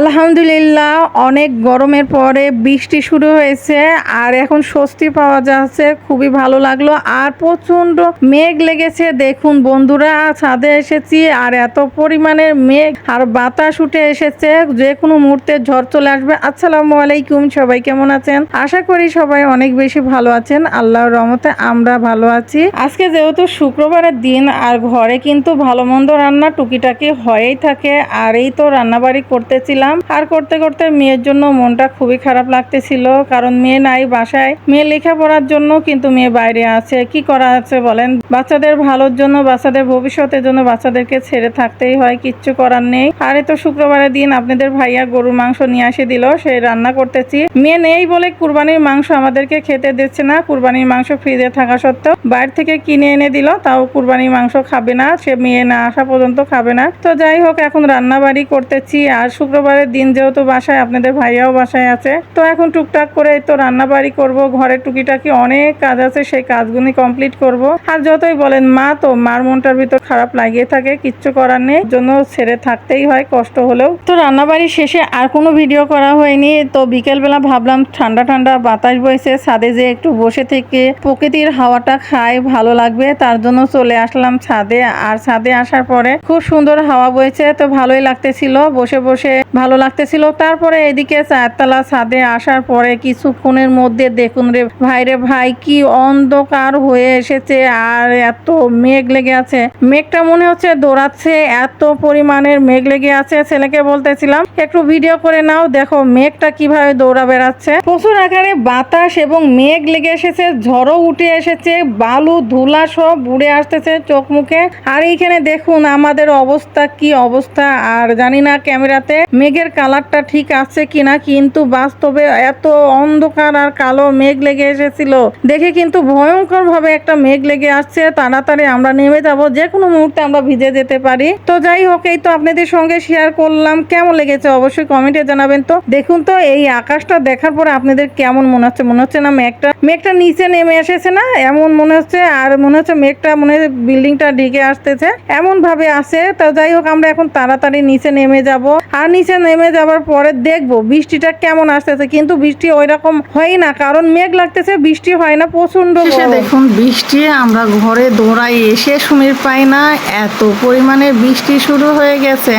আলহামদুলিল্লাহ, অনেক গরমের পরে বৃষ্টি শুরু হয়েছে আর এখন স্বস্তি পাওয়া যাচ্ছে, খুবই ভালো লাগল আর প্রচণ্ড মেঘ লেগেছে। দেখুন বন্ধুরা, ছাদে এসেছি আর এত পরিমাণের মেঘ আর বাতাস উঠে এসেছে, যে কোনো মুহূর্তে ঝড় চলে আসবে। আসসালামু আলাইকুম, সবাই কেমন আছেন? আশা করি সবাই অনেক বেশি ভালো আছেন। আল্লাহর রহমতে আমরা ভালো আছি। আজকে যেহেতু শুক্রবারের দিন আর ঘরে কিন্তু ভালো মন্দ রান্না টুকিটাকি হয়েই থাকে, আর এই তো রান্নাবাড়ি করতেছিলাম। আর করতে করতে মেয়ের জন্য মনটা খুবই খারাপ লাগতেছিল, কারণ মেয়ে নাই বাসায়। মেয়ে লেখাপড়ার জন্য কিন্তু মেয়ে বাইরে আছে। কি করা আছে বলেন? বাচ্চাদের ভালোর জন্য, বাচ্চাদের ভবিষ্যতের জন্য বাচ্চাদেরকে ছেড়ে থাকতেই হয়, কিচ্ছু করার নেই। আর তো শুক্রবারের দিন আপনাদের ভাইয়া গরুর মাংস নিয়ে আসে দিল, সে রান্না করতেছি। মেয়ে নেই বলে কুরবানির মাংস আমাদেরকে খেতে দিচ্ছে না। কুরবানির মাংস ফ্রিজে থাকা সত্ত্বেও বাইরে থেকে কিনে এনে দিল, তাও কুরবানির মাংস খাবে না। সে মেয়ে না আসা পর্যন্ত খাবে না। তো যাই হোক, এখন রান্না বাড়ি করতেছি। আর শুক্রবারের দিন যেহেতু বাসায়, আপনাদের ভাইয়াও বাসায় আছে। তো এখন টুকটাক করে তো রান্না বাড়ি করব, ঘরের টুকিটাকি অনেক কাজ আছে, সেই কাজগুলি কমপ্লিট করব। আর যতই বলেন মা, তো মার মনটার ভিতর খারাপ লাগিয়ে থাকে, কিচ্ছু করার নেই জন্য ছেড়ে থাকতেই হয়, কষ্ট হলেও। তো রান্না বাড়ি শেষে আর কোনো ভিডিও করা হয়নি, তো বিকেলবেলা ভাবলাম ঠান্ডা ঠান্ডা বাতাস বইছে, ছাদে যে একটু বসে থেকে প্রকৃতির হাওয়াটা খাই, ভালো লাগবে, তার জন্য চলে আসলাম ছাদে। আর ছাদে আসার পরে খুব সুন্দর হাওয়া বইছে, তো ভালোই লাগতেছিল, বসে বসে ভালো লাগতেছিল। তারপরে এদিকে চারতলা ছাদে আসার পরে কিছুক্ষণের মধ্যে দেখুন রে ভাই রে ভাই, কি অন্ধকার হয়ে এসেছে আর এত মেঘ লেগে আছে। মেঘটা মনে হচ্ছে দৌড়াচ্ছে, এত পরিমাণের মেঘ লেগে আছে ছেলেকে বলতেছিলাম, একটু ভিডিও করে নাও, দেখো মেঘটা কীভাবে দৌড়া বেড়াচ্ছে। প্রচুর আকারে বাতাস এবং মেঘ লেগে এসেছে, ঝড়ও উঠে এসেছে, বালু, ধুলা সব উড়ে আসতেছে চোখ মুখে। আর এইখানে দেখুন আমাদের অবস্থা, কি অবস্থা, আর জানি না ক্যামেরাতে মেঘের কালারটা ঠিক আছে কিনা, কিন্তু বাস্তবে এত অন্ধকার আর কালো মেঘ লেগে এসেছিল। দেখে কিন্তু ভয়ঙ্কর ভাবে একটা মেঘ লেগে আসছে। তাড়াতাড়ি আমরা নেমে যাব, যে কোনো মুহূর্তে আমরা ভিজে যেতে পারি। তো যাই হোক, এই তো আপনাদের সঙ্গে শেয়ার করলাম। কেমন লেগেছে অবশ্যই কমেন্টে জানাবেন। তো দেখুন তো, এই আকাশটা দেখার পরে আপনাদের কেমন মনে হচ্ছে? মনে হচ্ছে না মেঘটা মেঘটা নিচে নেমে এসেছে না? এমন মনে হচ্ছে, আর মনে হচ্ছে মেঘটা মনে হয় বিল্ডিংটা ঢেকে আসতেছে। এমন ভাবে আছে। তো যাই হোক, আমরা এখন তাড়াতাড়ি নিচে নেমে যাব। আর নিচে নেমে যাওয়ার পরে দেখব বৃষ্টিটা কেমন আসতেছে। কিন্তু বৃষ্টি ওই রকম হয় না কারণ মেঘ লাগতেছে বৃষ্টি হয় না প্রচণ্ড দেখুন বৃষ্টি আমরা ঘরে দৌড়াই এসে সুমির পাই না এত পরিমাণে বৃষ্টি শুরু হয়ে গেছে।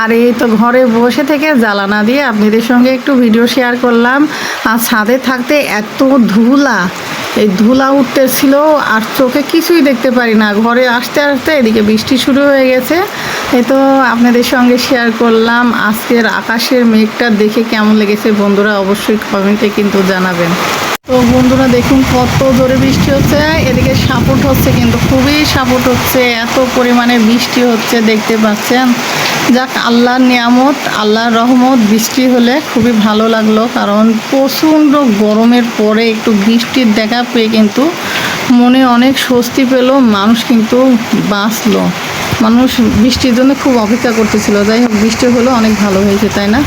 আর এই তো ঘরে বসে থেকে জ্বালানা দিয়ে আপনাদের সঙ্গে একটু ভিডিও শেয়ার করলাম। আর ছাদে থাকতে এত ধুলা, এই ধুলা উঠতেছিল আর চোখে কিছুই দেখতে পারি না। ঘরে আসতে আসতে এদিকে বৃষ্টি শুরু হয়ে গেছে। এই তো আপনাদের সঙ্গে শেয়ার করলাম। আজকের আকাশের মেঘটা দেখে কেমন লেগেছে বন্ধুরা অবশ্যই কমেন্টে কিন্তু জানাবেন। তো বন্ধুরা দেখুন কত জোরে বৃষ্টি হচ্ছে। এদিকে সাপোর্ট হচ্ছে কিন্তু খুবই সাপোর্ট হচ্ছে। এত পরিমাণে বৃষ্টি হচ্ছে দেখতে পাচ্ছেন। যাক, আল্লাহর নিয়ামত, আল্লাহর রহমত, বৃষ্টি হলে খুবই ভালো লাগল, কারণ প্রচণ্ড গরমের পরে একটু বৃষ্টির দেখা পেয়ে কিন্তু মনে অনেক স্বস্তি পেল, মানুষ কিন্তু বাঁচলো। মানুষ বৃষ্টির জন্য খুব অপেক্ষা করতেছিল, যাই হোক, বৃষ্টি হলো অনেক ভালো হয়েছে, তাই না?